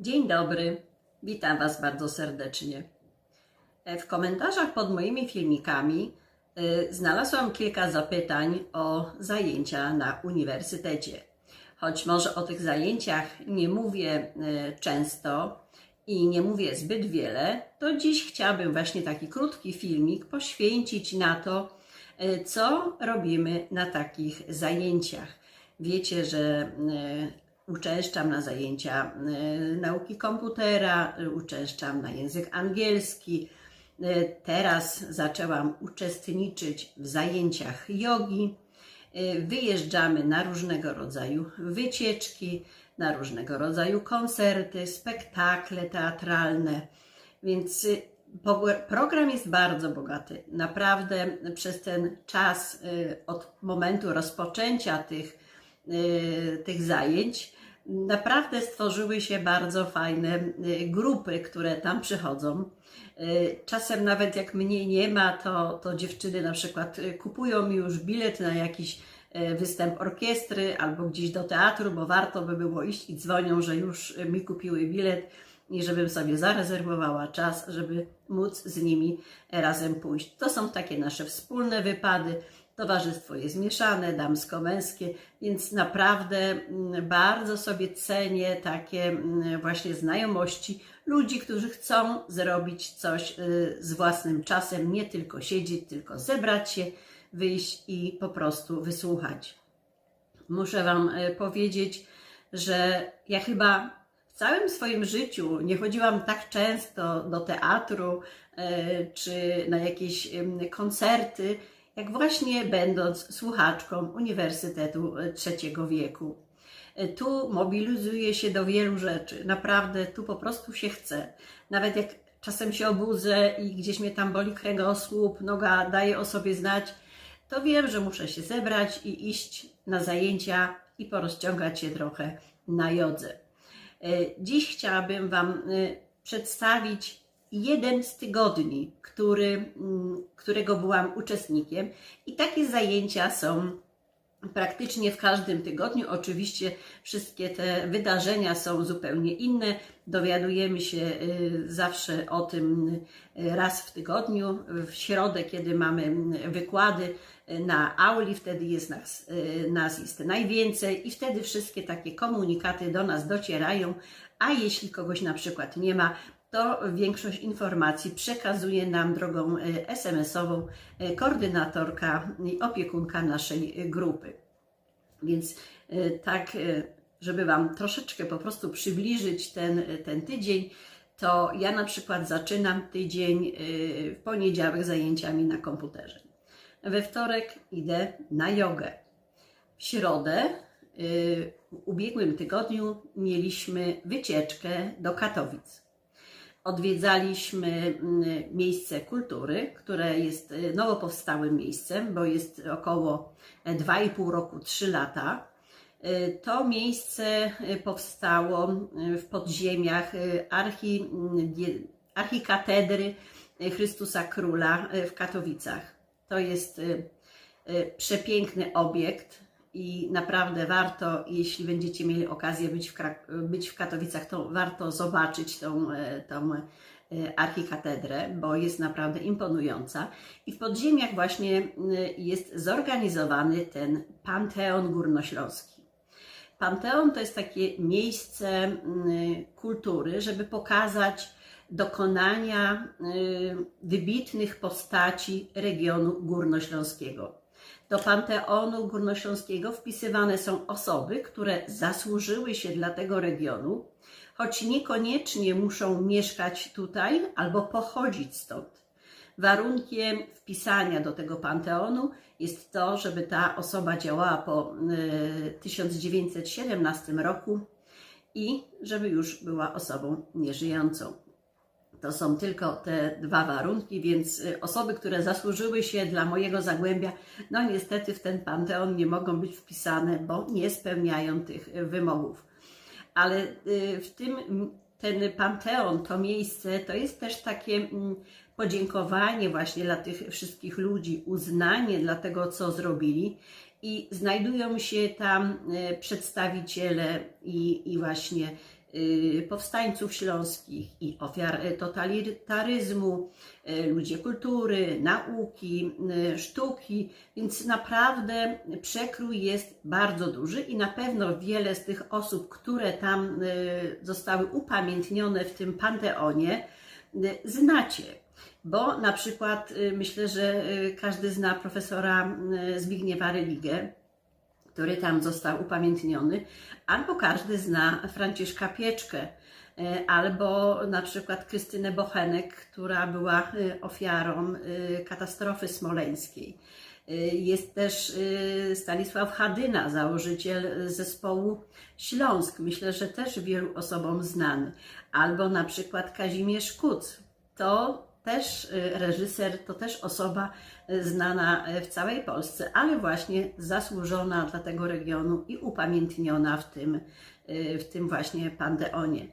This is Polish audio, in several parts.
Dzień dobry, witam Was bardzo serdecznie. E, W komentarzach pod moimi filmikami y, znalazłam kilka zapytań o zajęcia na uniwersytecie. Choć może o tych zajęciach nie mówię y, często i nie mówię zbyt wiele, to dziś chciałabym właśnie taki krótki filmik poświęcić na to, co robimy na takich zajęciach. Wiecie, że uczęszczam na zajęcia y, nauki komputera, y, uczęszczam na język angielski. Y, Teraz zaczęłam uczestniczyć w zajęciach jogi. Wyjeżdżamy na różnego rodzaju wycieczki, na różnego rodzaju koncerty, spektakle teatralne. Więc program jest bardzo bogaty. Naprawdę przez ten czas od momentu rozpoczęcia tych, tych zajęć naprawdę stworzyły się bardzo fajne y, grupy, które tam przychodzą. Y, Czasem nawet jak mnie nie ma, to, to dziewczyny na przykład y, kupują mi już bilet na jakiś y, występ orkiestry albo gdzieś do teatru, bo warto by było iść i dzwonią, że już y, mi kupiły bilet i żebym sobie zarezerwowała czas, żeby móc z nimi razem pójść. To są takie nasze wspólne wypady. Towarzystwo jest mieszane, damsko-męskie, więc naprawdę mm, bardzo sobie cenię takie mm, właśnie znajomości ludzi, którzy chcą zrobić coś y, z własnym czasem, nie tylko siedzieć, tylko zebrać się, wyjść i po prostu wysłuchać. Muszę Wam y, powiedzieć, że ja chyba w całym swoim życiu nie chodziłam tak często do teatru y, czy na jakieś koncerty, jak właśnie będąc słuchaczką Uniwersytetu y, Trzeciego Wieku. Y, Tu mobilizuje się do wielu rzeczy. Naprawdę tu po prostu się chce. Nawet jak czasem się obudzę i gdzieś mnie tam boli kręgosłup, noga daje o sobie znać, to wiem, że muszę się zebrać i iść na zajęcia i porozciągać się trochę na jodze. Y, Dziś chciałabym Wam przedstawić jeden z tygodni, który, mm, którego byłam uczestnikiem, i takie zajęcia są praktycznie w każdym tygodniu. Oczywiście wszystkie te wydarzenia są zupełnie inne. Dowiadujemy się y, zawsze o tym y, raz w tygodniu. W środę, kiedy mamy mm, wykłady y, na auli, wtedy jest nas, nas jest najwięcej i wtedy wszystkie takie komunikaty do nas docierają. A jeśli kogoś na przykład nie ma, to większość informacji przekazuje nam drogą y, SMS-ową y, koordynatorka i opiekunka naszej grupy. Więc y, tak, żeby Wam troszeczkę po prostu przybliżyć ten, ten tydzień, to ja na przykład zaczynam tydzień w poniedziałek zajęciami na komputerze. We wtorek idę na jogę. W środę w ubiegłym tygodniu mieliśmy wycieczkę do Katowic odwiedzaliśmy mm, miejsce kultury, które jest y, nowo powstałym miejscem, bo jest około 2,5 roku, 3 lata. Y, To miejsce y, powstało w podziemiach mm, archikatedry Chrystusa Króla w Katowicach. To jest przepiękny obiekt i naprawdę warto, jeśli będziecie mieli okazję być w, Krak- być w Katowicach, to warto zobaczyć tą, e, tą e, archikatedrę, bo jest naprawdę imponująca. I w podziemiach właśnie e, jest zorganizowany ten Panteon Górnośląski. Panteon to jest takie miejsce kultury, żeby pokazać dokonania wybitnych postaci regionu górnośląskiego. Do Panteonu Górnośląskiego wpisywane są osoby, które zasłużyły się dla tego regionu, choć niekoniecznie muszą mieszkać tutaj albo pochodzić stąd. Warunkiem wpisania do tego panteonu jest to, żeby ta osoba działała po y, 1917 roku i żeby już była osobą nieżyjącą. To są tylko te dwa warunki, więc y, osoby, które zasłużyły się dla mojego zagłębia, no niestety w ten panteon nie mogą być wpisane, bo nie spełniają tych y, wymogów. Ale y, w tym ten panteon, to miejsce, to jest też takie podziękowanie właśnie dla tych wszystkich ludzi, uznanie dla tego, co zrobili. I znajdują się tam przedstawiciele i, i właśnie powstańców śląskich i ofiar y, totalitaryzmu, y, ludzie kultury, nauki, y, sztuki, więc naprawdę przekrój jest bardzo duży i na pewno wiele z tych osób, które tam y, zostały upamiętnione w tym panteonie, y, znacie. Bo na przykład y, myślę, że y, każdy zna profesora y, Zbigniewa Religę, który tam został upamiętniony, albo każdy zna Franciszka Pieczkę, y, albo na przykład Krystynę Bochenek, która była y, ofiarą y, katastrofy smoleńskiej. Jest też Stanisław Hadyna, założyciel zespołu Śląsk. Myślę, że też wielu osobom znany. Albo na przykład Kazimierz Kuc. To też y, reżyser, to też osoba y, znana y, w całej Polsce, ale właśnie zasłużona dla tego regionu i upamiętniona w tym, w tym właśnie Panteonie.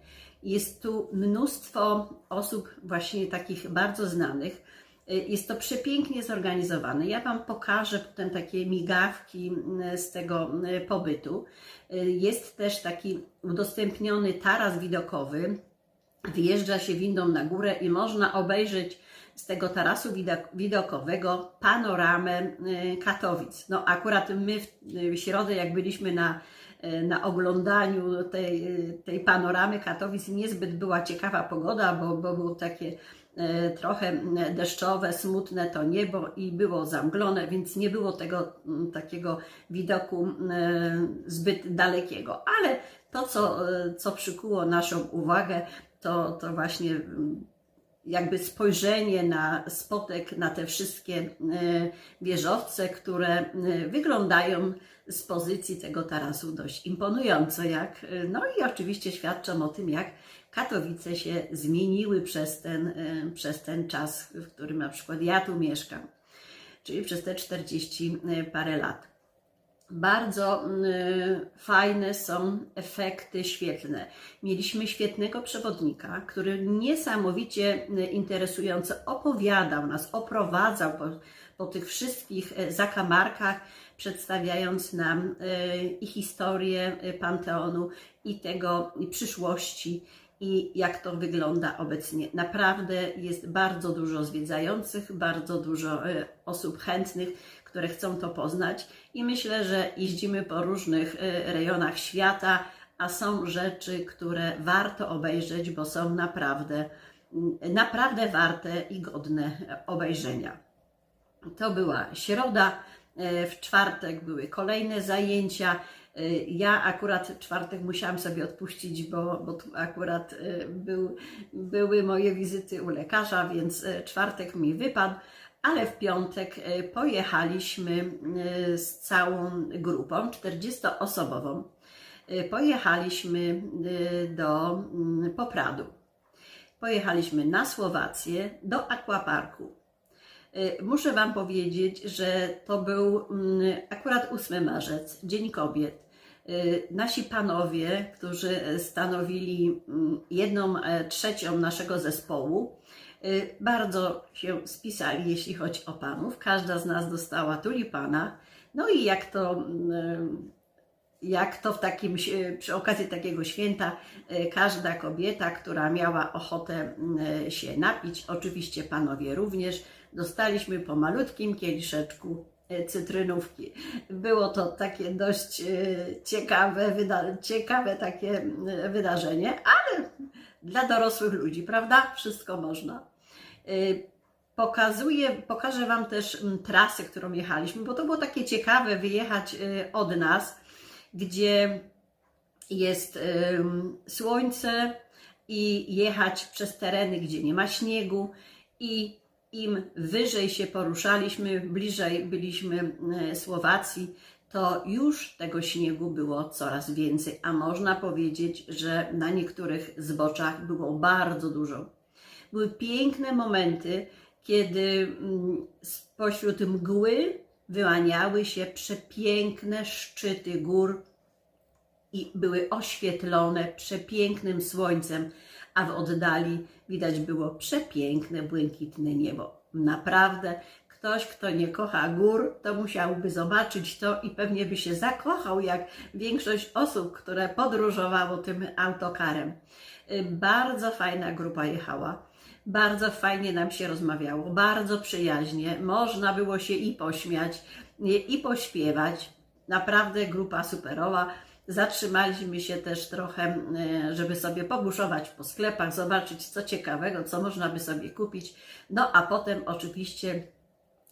Jest tu mnóstwo osób właśnie takich bardzo znanych. Jest to przepięknie zorganizowane. Ja Wam pokażę potem takie migawki z tego pobytu. Jest też taki udostępniony taras widokowy, Wjeżdża się windą na górę i można obejrzeć z tego tarasu widok- widokowego panoramę y, Katowic. No akurat my w, środę, jak byliśmy na, y, na oglądaniu tej, y, tej panoramy Katowic, niezbyt była ciekawa pogoda, bo, bo było takie trochę deszczowe, smutne to niebo i było zamglone, więc nie było tego mm, takiego widoku zbyt dalekiego. Ale to, co, co przykuło naszą uwagę, to, to właśnie mm, jakby spojrzenie na spotek, na te wszystkie y, wieżowce, które y, wyglądają z pozycji tego tarasu dość imponująco, jak, y, no i oczywiście świadczą o tym, jak Katowice się zmieniły przez ten, przez ten czas, w którym na przykład ja tu mieszkam, czyli przez te 40 parę lat. Bardzo y, fajne są efekty świetlne. Mieliśmy świetnego przewodnika, który niesamowicie y, interesująco opowiadał nas, oprowadzał po, po tych wszystkich y, zakamarkach, przedstawiając nam i historię Panteonu, i tego i przyszłości, i jak to wygląda obecnie. Naprawdę jest bardzo dużo zwiedzających, bardzo dużo osób chętnych, które chcą to poznać i myślę, że jeździmy po różnych y, rejonach świata, a są rzeczy, które warto obejrzeć, bo są naprawdę, mm, naprawdę warte i godne obejrzenia. To była środa, e, w czwartek były kolejne zajęcia. E, Ja akurat czwartek musiałam sobie odpuścić, bo, bo tu akurat był, były moje wizyty u lekarza, więc czwartek mi wypadł, ale w piątek e, pojechaliśmy e, z całą grupą, 40-osobową. E, Pojechaliśmy do mm, Popradu. Pojechaliśmy na Słowację, do Aquaparku. Muszę Wam powiedzieć, że to był mm, akurat 8 marzec, Dzień Kobiet. Nasi panowie, którzy stanowili mm, jedną trzecią naszego zespołu, bardzo się spisali, jeśli chodzi o panów. Każda z nas dostała tulipana. No i jak to mm, jak to w takim, przy okazji takiego święta, e, każda kobieta, która miała ochotę się napić, oczywiście panowie również, dostaliśmy po malutkim kieliszeczku cytrynówki. Było to takie dość ciekawe, ciekawe takie wydarzenie, ale dla dorosłych ludzi, prawda? Wszystko można. E, Pokazuję, pokażę Wam też mm, trasę, którą jechaliśmy, bo to było takie ciekawe wyjechać y, od nas, gdzie jest słońce i jechać przez tereny, gdzie nie ma śniegu i im wyżej się poruszaliśmy, bliżej byliśmy y, Słowacji, to już tego śniegu było coraz więcej, a można powiedzieć, że na niektórych zboczach było bardzo dużo. Były piękne momenty, kiedy mm, spośród mgły wyłaniały się przepiękne szczyty gór i były oświetlone przepięknym słońcem, a w oddali widać było przepiękne, błękitne niebo. Naprawdę, ktoś, kto nie kocha gór, to musiałby zobaczyć to i pewnie by się zakochał, jak większość osób, które podróżowało tym autokarem. Y, Bardzo fajna grupa jechała. Bardzo fajnie nam się rozmawiało, bardzo przyjaźnie. Można było się i pośmiać, i i pośpiewać. Naprawdę grupa superowa. Zatrzymaliśmy się też trochę, e, żeby sobie pobuszować po sklepach, zobaczyć co ciekawego, co można by sobie kupić. No a potem oczywiście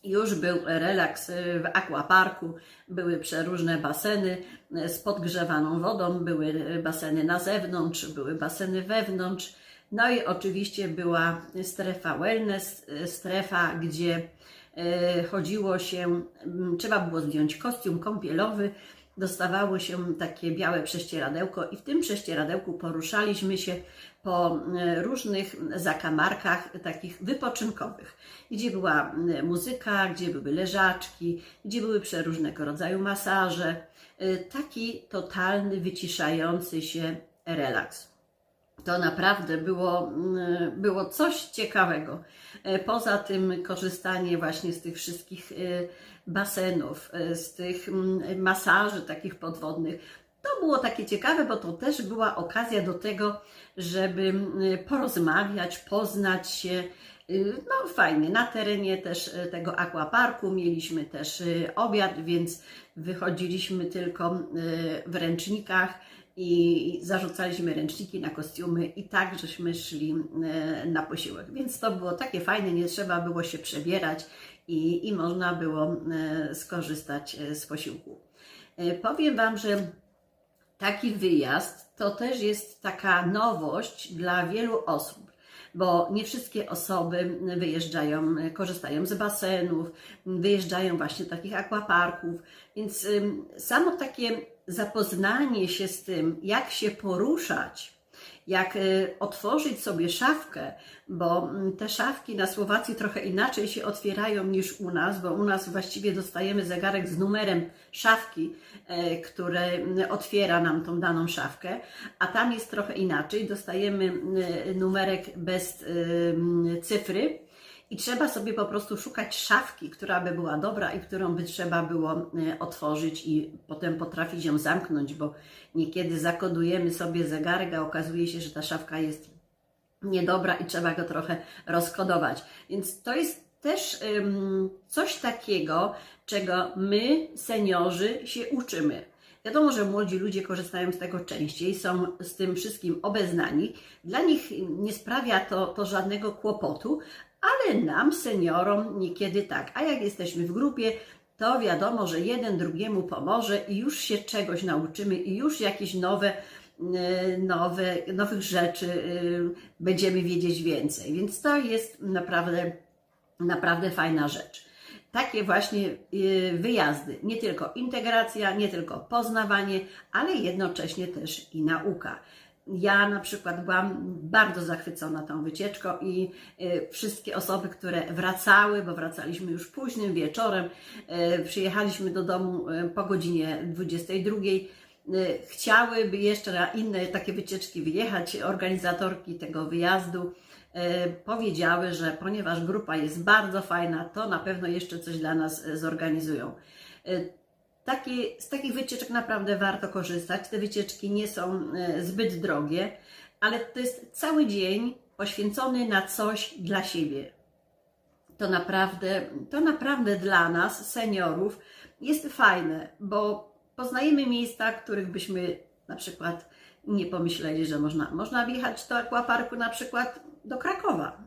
już był relaks w aquaparku, były przeróżne baseny z podgrzewaną wodą, były baseny na zewnątrz, były baseny wewnątrz. No i oczywiście była strefa wellness, strefa, gdzie e, chodziło się, trzeba było zdjąć kostium kąpielowy, dostawało się takie białe prześcieradełko i w tym prześcieradełku poruszaliśmy się po e, różnych zakamarkach takich wypoczynkowych, gdzie była m, muzyka, gdzie były leżaczki, gdzie były przeróżnego rodzaju masaże. E, Taki totalny, wyciszający się relaks to naprawdę było, mm, było coś ciekawego. E, Poza tym korzystanie właśnie z tych wszystkich e, basenów, e, z tych mm, masaży takich podwodnych. To było takie ciekawe, bo to też była okazja do tego, żeby mm, porozmawiać, poznać się. No fajnie, na terenie też tego aquaparku mieliśmy też obiad, więc wychodziliśmy tylko w ręcznikach i zarzucaliśmy ręczniki na kostiumy i tak żeśmy szli e, na posiłek. Więc to było takie fajne, nie trzeba było się przebierać i, i można było e, skorzystać e, z posiłku. Powiem Wam, że taki wyjazd to też jest taka nowość dla wielu osób, bo nie wszystkie osoby wyjeżdżają, korzystają z basenów, wyjeżdżają właśnie takich aquaparków, więc samo takie zapoznanie się z tym, jak się poruszać, jak y, otworzyć sobie szafkę, bo mm, te szafki na Słowacji trochę inaczej się otwierają niż u nas, bo u nas właściwie dostajemy zegarek z numerem szafki, e, który mm, otwiera nam tą daną szafkę, a tam jest trochę inaczej. Dostajemy y, numerek bez y, mm, cyfry. I trzeba sobie po prostu szukać szafki, która by była dobra i którą by trzeba było e, otworzyć i potem potrafić ją zamknąć, bo niekiedy zakodujemy sobie zegarek, a okazuje się, że ta szafka jest niedobra i trzeba go trochę rozkodować. Więc to jest też ym, coś takiego, czego my, seniorzy, się uczymy. Wiadomo, że młodzi ludzie korzystają z tego częściej, są z tym wszystkim obeznani. Dla nich nie sprawia to, to żadnego kłopotu, ale nam, seniorom, niekiedy tak. A jak jesteśmy w grupie, to wiadomo, że jeden drugiemu pomoże i już się czegoś nauczymy i już jakieś nowe, e, nowe, nowych rzeczy e, będziemy wiedzieć więcej. Więc to jest naprawdę, naprawdę fajna rzecz. Takie właśnie e, wyjazdy, nie tylko integracja, nie tylko poznawanie, ale jednocześnie też i nauka. Ja na przykład byłam bardzo zachwycona tą wycieczką i e, wszystkie osoby, które wracały, bo wracaliśmy już późnym wieczorem, e, przyjechaliśmy do domu e, po godzinie 22. e, Chciałyby jeszcze na inne takie wycieczki wyjechać. Organizatorki tego wyjazdu powiedziały, że ponieważ grupa jest bardzo fajna, to na pewno jeszcze coś dla nas zorganizują. Takie, z takich wycieczek naprawdę warto korzystać. Te wycieczki nie są e, zbyt drogie, ale to jest cały dzień poświęcony na coś dla siebie. To naprawdę, to naprawdę dla nas, seniorów, jest fajne, bo poznajemy miejsca, których byśmy na przykład nie pomyśleli, że można. Można wjechać do aquaparku na przykład do Krakowa.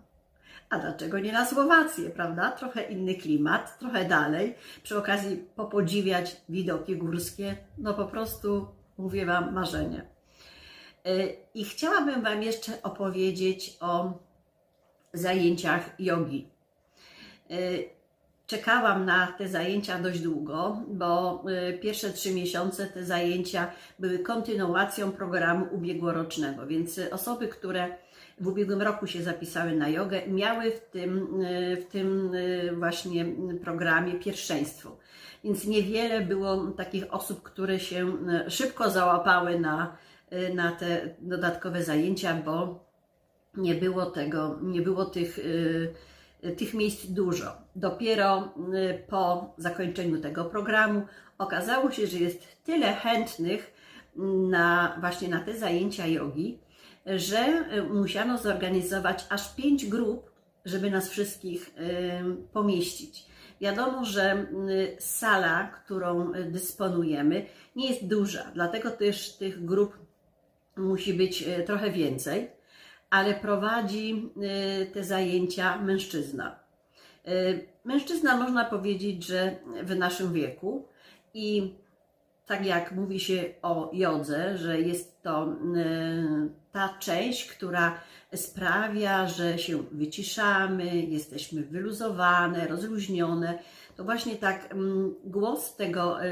A dlaczego nie na Słowację, prawda? Trochę inny klimat, trochę dalej. Przy okazji popodziwiać widoki górskie, no po prostu mówię Wam marzenie. Y, I chciałabym Wam jeszcze opowiedzieć o zajęciach jogi. Y, Czekałam na te zajęcia dość długo, bo y, pierwsze trzy miesiące te zajęcia były kontynuacją programu ubiegłorocznego, więc osoby, które w ubiegłym roku się zapisały na jogę, miały w tym, w tym y, właśnie programie pierwszeństwo. Więc niewiele było takich osób, które się y, szybko załapały na, y, na te dodatkowe zajęcia, bo nie było tego, nie było tych, tych miejsc dużo. Dopiero po zakończeniu tego programu okazało się, że jest tyle chętnych na właśnie na te zajęcia jogi, że y, musiano zorganizować aż pięć grup, żeby nas wszystkich y, pomieścić. Wiadomo, że y, sala, którą dysponujemy, nie jest duża, dlatego też tych grup musi być trochę więcej, ale prowadzi te zajęcia mężczyzna. Mężczyzna można powiedzieć, że w naszym wieku i tak jak mówi się o jodze, że jest to y, ta część, która sprawia, że się wyciszamy, jesteśmy wyluzowane, rozluźnione. To właśnie tak mm, głos tego, y,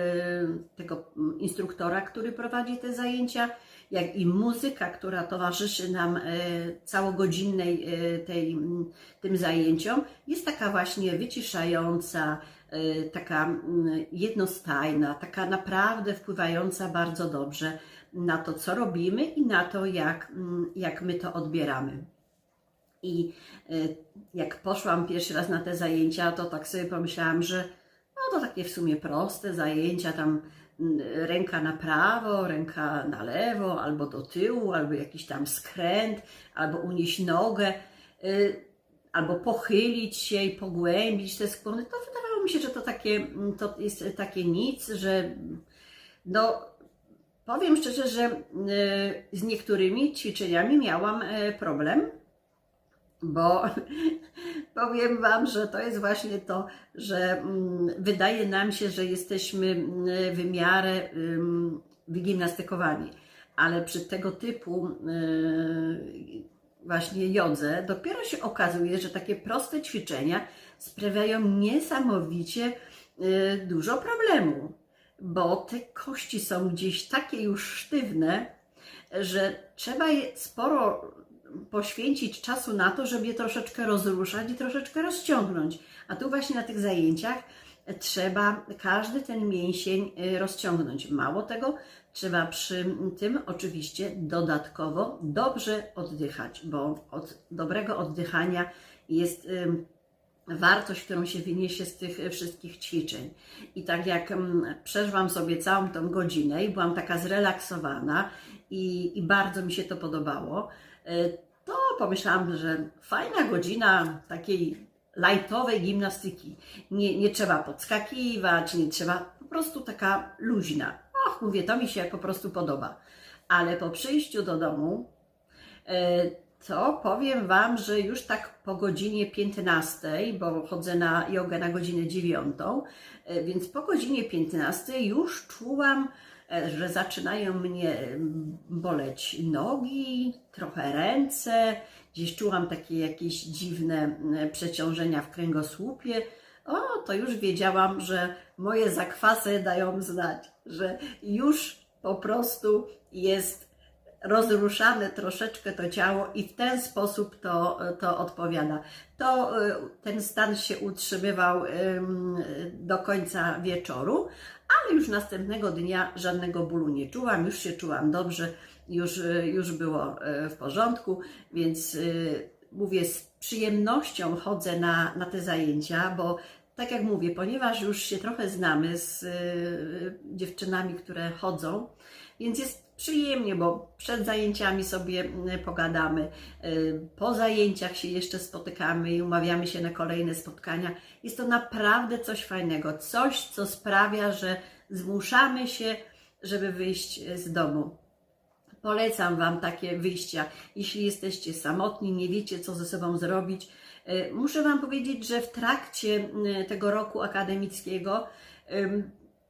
tego instruktora, który prowadzi te zajęcia, jak i muzyka, która towarzyszy nam y, całogodzinnej tej, mm, tym zajęciom, jest taka właśnie wyciszająca, taka mm, jednostajna, taka naprawdę wpływająca bardzo dobrze na to, co robimy i na to, jak, mm, jak my to odbieramy. I y, jak poszłam pierwszy raz na te zajęcia, to tak sobie pomyślałam, że no to takie w sumie proste zajęcia, tam mm, ręka na prawo, ręka na lewo, albo do tyłu, albo jakiś tam skręt, albo unieść nogę, y, albo pochylić się i pogłębić te skłony. To wydawało mi się, że to takie, mm, to jest takie nic, że no powiem szczerze, że y, z niektórymi ćwiczeniami miałam y, problem, bo powiem Wam, że to jest właśnie to, że mm, wydaje nam się, że jesteśmy mm, w miarę wygimnastykowani, ale przy tego typu y, właśnie jodze dopiero się okazuje, że takie proste ćwiczenia sprawiają niesamowicie y, dużo problemu, bo te kości są gdzieś takie już sztywne, że trzeba je sporo poświęcić czasu na to, żeby je troszeczkę rozruszać i troszeczkę rozciągnąć. A tu właśnie na tych zajęciach trzeba każdy ten mięsień y, rozciągnąć. Mało tego, trzeba przy tym oczywiście dodatkowo dobrze oddychać, bo od dobrego oddychania jest wartość, którą się wyniesie z tych wszystkich ćwiczeń. I tak jak mm, przeżłam sobie całą tą godzinę i byłam taka zrelaksowana i, i bardzo mi się to podobało, y, to pomyślałam, że fajna godzina takiej lightowej gimnastyki. Nie, nie trzeba podskakiwać, nie trzeba, po prostu taka luźna. Och, mówię, to mi się po prostu podoba. Ale po przyjściu do domu, e, to powiem Wam, że już tak po godzinie 15, bo chodzę na jogę na godzinę 9, e, więc po godzinie 15 już czułam, e, że zaczynają mnie boleć nogi, trochę ręce, gdzieś czułam takie jakieś dziwne przeciążenia w kręgosłupie. O, to już wiedziałam, że moje zakwasy dają znać, że już po prostu jest rozruszane troszeczkę to ciało i w ten sposób to, to odpowiada. To y, ten stan się utrzymywał ym, do końca wieczoru, ale już następnego dnia żadnego bólu nie czułam, już się czułam dobrze, już, y, już było y, w porządku, więc mówię, z przyjemnością chodzę na, na te zajęcia, bo tak jak mówię, ponieważ już się trochę znamy z y, dziewczynami, które chodzą, więc jest przyjemnie, bo przed zajęciami sobie y, pogadamy, y, po zajęciach się jeszcze spotykamy i umawiamy się na kolejne spotkania. Jest to naprawdę coś fajnego, coś, co sprawia, że zmuszamy się, żeby wyjść z domu. Polecam Wam takie wyjścia, jeśli jesteście samotni, nie wiecie, co ze sobą zrobić. Y, Muszę Wam powiedzieć, że w trakcie y, tego roku akademickiego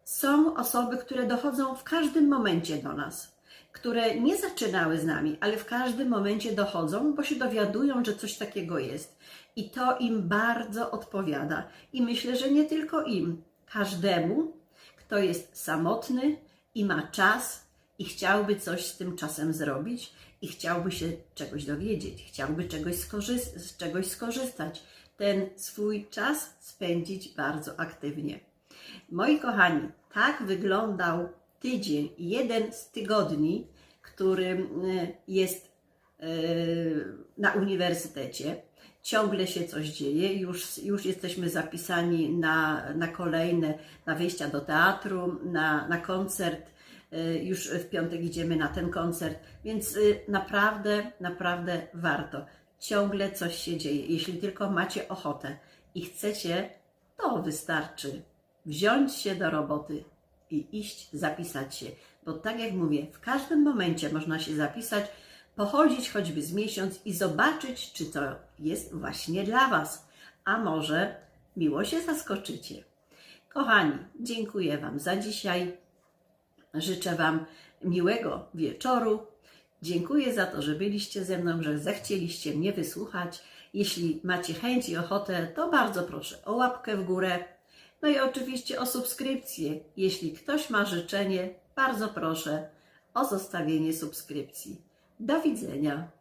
są osoby, które dochodzą w każdym momencie do nas, które nie zaczynały z nami, ale w każdym momencie dochodzą, bo się dowiadują, że coś takiego jest. I to im bardzo odpowiada. I myślę, że nie tylko im, każdemu, kto jest samotny i ma czas i chciałby coś z tym czasem zrobić i chciałby się czegoś dowiedzieć, chciałby czegoś z czegoś skorzystać, ten swój czas spędzić bardzo aktywnie. Moi kochani, tak wyglądał tydzień, jeden z tygodni, który y, jest y, na uniwersytecie. ciągle się coś dzieje, już, już jesteśmy zapisani na, na kolejne, na wyjścia do teatru, na, na koncert. Y, Już w piątek idziemy na ten koncert, więc y, naprawdę, naprawdę warto. Ciągle coś się dzieje. Jeśli tylko macie ochotę i chcecie, to wystarczy wziąć się do roboty i iść zapisać się. Bo tak jak mówię, w każdym momencie można się zapisać, pochodzić choćby z miesiąc i zobaczyć, czy to jest właśnie dla Was. A może miło się zaskoczycie. Kochani, dziękuję Wam za dzisiaj. Życzę Wam miłego wieczoru. Dziękuję za to, że byliście ze mną, że zechcieliście mnie wysłuchać. Jeśli macie chęć i ochotę, to bardzo proszę o łapkę w górę. No i oczywiście o subskrypcję. Jeśli ktoś ma życzenie, bardzo proszę o zostawienie subskrypcji. Do widzenia.